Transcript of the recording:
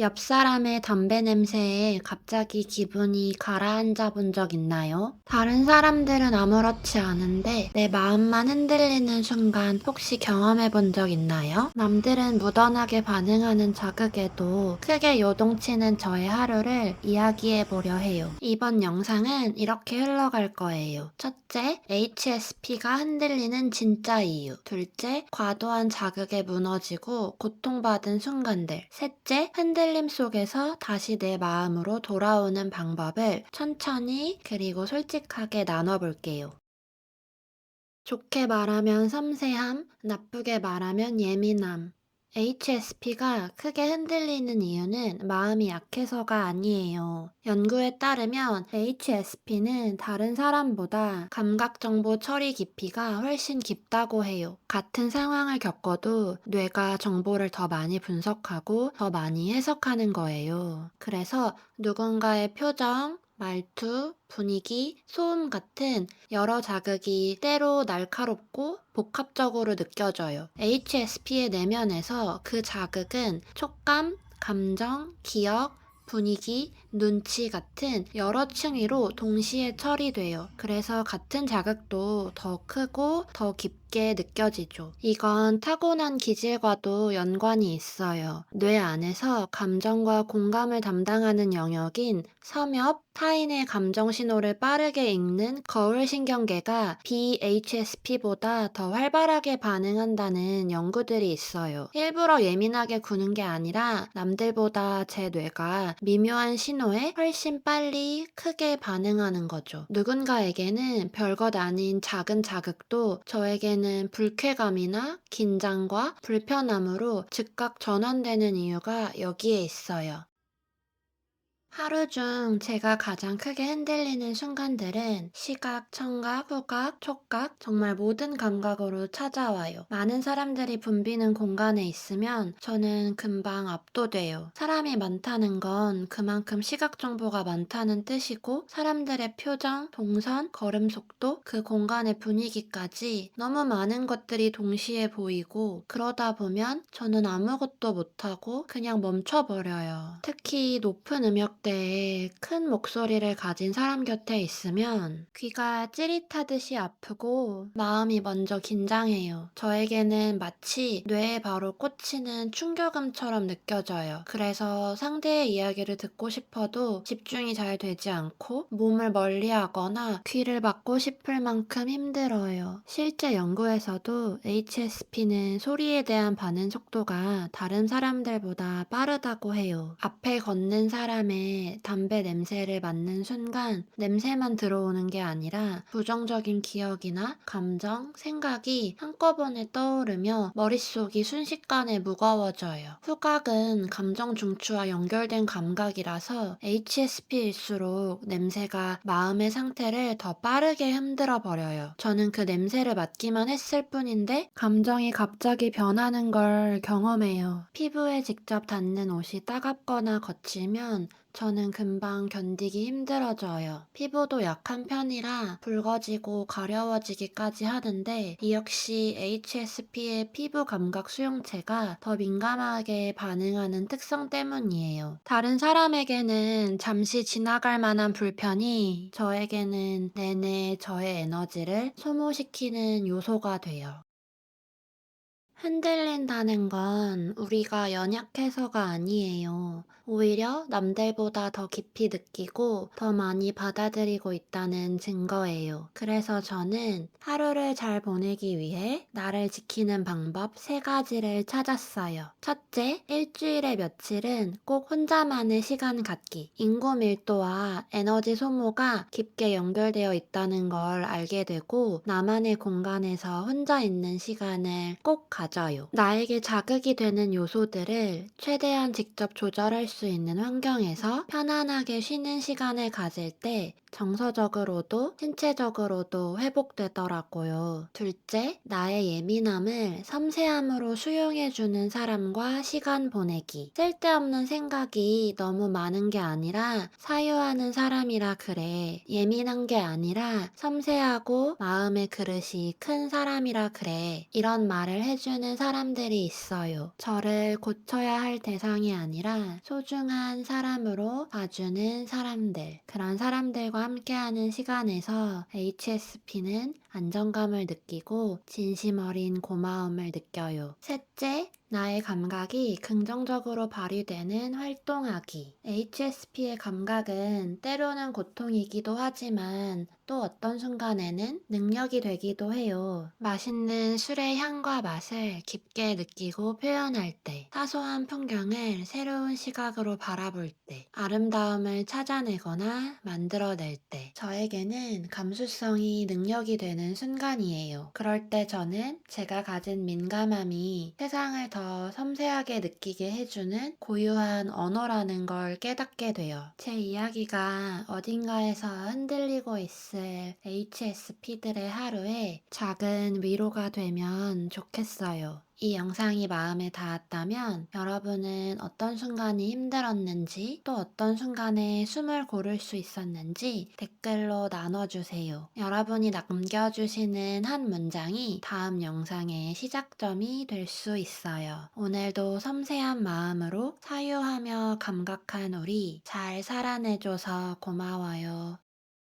옆 사람의 담배 냄새에 갑자기 기분이 가라앉아 본 적 있나요? 다른 사람들은 아무렇지 않은데 내 마음만 흔들리는 순간 혹시 경험해 본 적 있나요? 남들은 무던하게 반응하는 자극에도 크게 요동치는 저의 하루를 이야기해 보려 해요. 이번 영상은 이렇게 흘러갈 거예요. 첫째, HSP가 흔들리는 진짜 이유. 둘째, 과도한 자극에 무너지고 고통받은 순간들. 셋째, 흔들 림 속에서 다시 내 마음으로 돌아오는 방법을 천천히 그리고 솔직하게 나눠볼게요. 좋게 말하면 섬세함, 나쁘게 말하면 예민함. HSP가 크게 흔들리는 이유는 마음이 약해서가 아니에요. 연구에 따르면 HSP는 다른 사람보다 감각 정보 처리 깊이가 훨씬 깊다고 해요. 같은 상황을 겪어도 뇌가 정보를 더 많이 분석하고 더 많이 해석하는 거예요. 그래서 누군가의 표정, 말투, 분위기, 소음 같은 여러 자극이 때로 날카롭고 복합적으로 느껴져요. HSP의 내면에서 그 자극은 촉감, 감정, 기억, 분위기, 눈치 같은 여러 층위로 동시에 처리돼요. 그래서 같은 자극도 더 크고 더 깊게 느껴지죠. 이건 타고난 기질과도 연관이 있어요. 뇌 안에서 감정과 공감을 담당하는 영역인 섬엽, 타인의 감정 신호를 빠르게 읽는 거울 신경계가 BHSP보다 더 활발하게 반응한다는 연구들이 있어요. 일부러 예민하게 구는 게 아니라 남들보다 제 뇌가 미묘한 신호 에 훨씬 빨리 크게 반응하는 거죠. 누군가에게는 별것 아닌 작은 자극도 저에게는 불쾌감이나 긴장과 불편함으로 즉각 전환되는 이유가 여기에 있어요. 하루 중 제가 가장 크게 흔들리는 순간들은 시각, 청각, 후각, 촉각, 정말 모든 감각으로 찾아와요. 많은 사람들이 붐비는 공간에 있으면 저는 금방 압도돼요. 사람이 많다는 건 그만큼 시각 정보가 많다는 뜻이고 사람들의 표정, 동선, 걸음 속도, 그 공간의 분위기까지 너무 많은 것들이 동시에 보이고 그러다 보면 저는 아무것도 못하고 그냥 멈춰버려요. 특히 높은 음역 대에 큰 목소리를 가진 사람 곁에 있으면 귀가 찌릿하듯이 아프고 마음이 먼저 긴장해요. 저에게는 마치 뇌에 바로 꽂히는 충격음처럼 느껴져요. 그래서 상대의 이야기를 듣고 싶어도 집중이 잘 되지 않고 몸을 멀리 하거나 귀를 막고 싶을 만큼 힘들어요. 실제 연구에서도 HSP는 소리에 대한 반응 속도가 다른 사람들보다 빠르다고 해요. 앞에 걷는 사람의 담배 냄새를 맡는 순간 냄새만 들어오는 게 아니라 부정적인 기억이나 감정, 생각이 한꺼번에 떠오르며 머릿속이 순식간에 무거워져요. 후각은 감정 중추와 연결된 감각이라서 HSP일수록 냄새가 마음의 상태를 더 빠르게 흔들어 버려요. 저는 그 냄새를 맡기만 했을 뿐인데 감정이 갑자기 변하는 걸 경험해요. 피부에 직접 닿는 옷이 따갑거나 거칠면 저는 금방 견디기 힘들어져요. 피부도 약한 편이라 붉어지고 가려워지기까지 하는데 이 역시 HSP의 피부 감각 수용체가 더 민감하게 반응하는 특성 때문이에요. 다른 사람에게는 잠시 지나갈 만한 불편이 저에게는 내내 저의 에너지를 소모시키는 요소가 돼요. 흔들린다는 건 우리가 연약해서가 아니에요. 오히려 남들보다 더 깊이 느끼고 더 많이 받아들이고 있다는 증거예요. 그래서 저는 하루를 잘 보내기 위해 나를 지키는 방법 세 가지를 찾았어요. 첫째, 일주일에 며칠은 꼭 혼자만의 시간 갖기. 인구 밀도와 에너지 소모가 깊게 연결되어 있다는 걸 알게 되고 나만의 공간에서 혼자 있는 시간을 꼭 가져요. 나에게 자극이 되는 요소들을 최대한 직접 조절할 수 있는 환경에서 편안하게 쉬는 시간을 가질 때 정서적으로도 신체적으로도 회복되더라고요. 둘째, 나의 예민함을 섬세함으로 수용해주는 사람과 시간 보내기. 쓸데없는 생각이 너무 많은 게 아니라 사유하는 사람이라 그래. 예민한 게 아니라 섬세하고 마음의 그릇이 큰 사람이라 그래. 이런 말을 해주는 사람들이 있어요. 저를 고쳐야 할 대상이 아니라 소중한 사람으로 봐주는 사람들. 그런 사람들과 함께하는 시간에서 HSP는 안정감을 느끼고 진심 어린 고마움을 느껴요. 셋째, 나의 감각이 긍정적으로 발휘되는 활동하기. HSP의 감각은 때로는 고통이기도 하지만 또 어떤 순간에는 능력이 되기도 해요. 맛있는 술의 향과 맛을 깊게 느끼고 표현할 때, 사소한 풍경을 새로운 시각으로 바라볼 때, 아름다움을 찾아내거나 만들어낼 때, 저에게는 감수성이 능력이 되는 순간이에요. 그럴 때 저는 제가 가진 민감함이 세상을 더 섬세하게 느끼게 해주는 고유한 언어라는 걸 깨닫게 돼요. 제 이야기가 어딘가에서 흔들리고 있을 HSP들의 하루에 작은 위로가 되면 좋겠어요. 이 영상이 마음에 닿았다면 여러분은 어떤 순간이 힘들었는지 또 어떤 순간에 숨을 고를 수 있었는지 댓글로 나눠주세요. 여러분이 남겨주시는 한 문장이 다음 영상의 시작점이 될 수 있어요. 오늘도 섬세한 마음으로 사유하며 감각한 우리 잘 살아내줘서 고마워요.